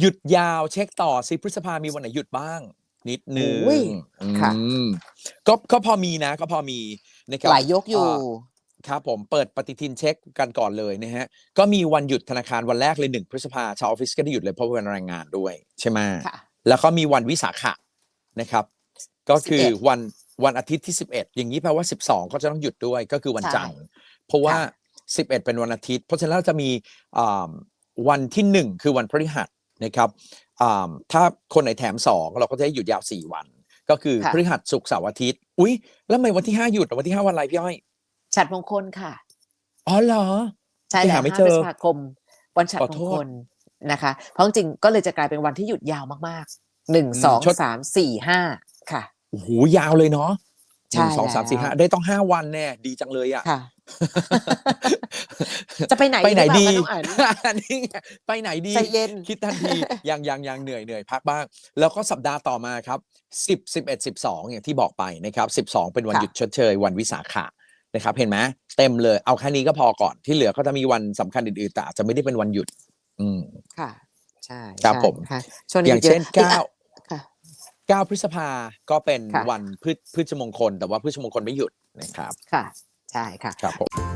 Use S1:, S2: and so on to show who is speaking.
S1: หยุดยาวเช็คต่อสิพฤษภามีวันไหนหยุดบ้าง นิดนึง
S2: โอ้ยค่ะ
S1: อืมก็ก็พอมีนะ ก็พอมีนะครับ
S2: หลายยกอยู่า
S1: ครับผมเปิดปฏิทินเช็คกันก่อนเลยนะฮะ ก็มีวันหยุดธนาคารวันแรกเลยหนึ่งพฤษภาชาวออฟฟิศก็ได้หยุดเลยเพราะเป็นวันแรงงานด้วยใช่ไหม
S2: ค่ะ
S1: แล้วก็มีวันวิสาขะนะครับ ก็คือ
S2: 11
S1: วันวันอาทิตย์ที่ 11 อย่างนี้แปลว่า 12 ก็จะต้องหยุดด้วยก็คือวัน
S2: ใช่
S1: จันทร์เพราะว่า
S2: ค่ะ
S1: 11 เป็นวันอาทิตย์ เพราะฉะนั้นเราจะมีอ่าวันที่ 1 คือวันพฤหัส นะครับอ่าถ้าคนไหนแถม 2 เราก็จะให้หยุดยาว 4 วัน ก็คือ
S2: ค่ะ
S1: พฤหัสศุกร์เสาร์อาทิตย์ อุ๊ย แล้วทำไมวันที่ 5 หยุดอะวันที่ 5 วันอะไรพี่อ้อย
S2: ฉัดมงคลค่ะ
S1: อ๋อเหรอ
S2: ใช่
S1: ที่
S2: แล้ว
S1: หาไม่
S2: ห้า
S1: เจ
S2: พฤ
S1: อ
S2: ษภาคม วันฉัด
S1: ขอ
S2: ม
S1: โท
S2: ง
S1: ษ
S2: คลนะคะ เพราะจริงๆก็เลยจะกลายเป็นวันที่หยุดยาวมากๆหนึ่ง
S1: อืม
S2: สอง
S1: ชด
S2: สามสี่ห้าค่ะ
S1: โอ้โหยาวเลยเนาะ ห
S2: ใช่
S1: นึ่งสองสามสี่
S2: แล้ว
S1: ห้าได้ต้องห้าวันแน่ดีจังเลยอะ
S2: ค่ะจะไปไหน
S1: ไปไหน
S2: รือเปล่า
S1: ดี
S2: คะน้องอัน
S1: นี่ไงไปไหนดี
S2: ใจเย็น
S1: คิดทันทียังยังยังเหนื่อยเหนื่อยพักบ้าง แล้วก็สัปดาห์ต่อมาครับสิบสิบเอ็ดสิบสองอย่างที่บอกไปนะครับสิบสองเป็นวัน
S2: ค่ะ
S1: หยุดชดเชย วันวิสาขะนะครับเห็นไหมเต็มเลยเอาแค่นี้ก็พอก่อนที่เหลือก็จะมีวันสำคัญอื่นๆแต่อาจจะไม่ได้เป็นวันหยุด อืม
S2: ค่ะ ใช่
S1: ครับ
S2: ใช่
S1: ผม
S2: ค่ะช่วงนี้
S1: อย่างเช่น
S2: ยอะ
S1: เก้า
S2: ค่ะ
S1: เก้าพฤษภาก็เป็น
S2: ค่ะ
S1: วันพืชพืชมงคล แต่ว่าพืชมงคลไม่หยุดนะครับ
S2: ค่ะ ใช่ค่ะ
S1: ครับผม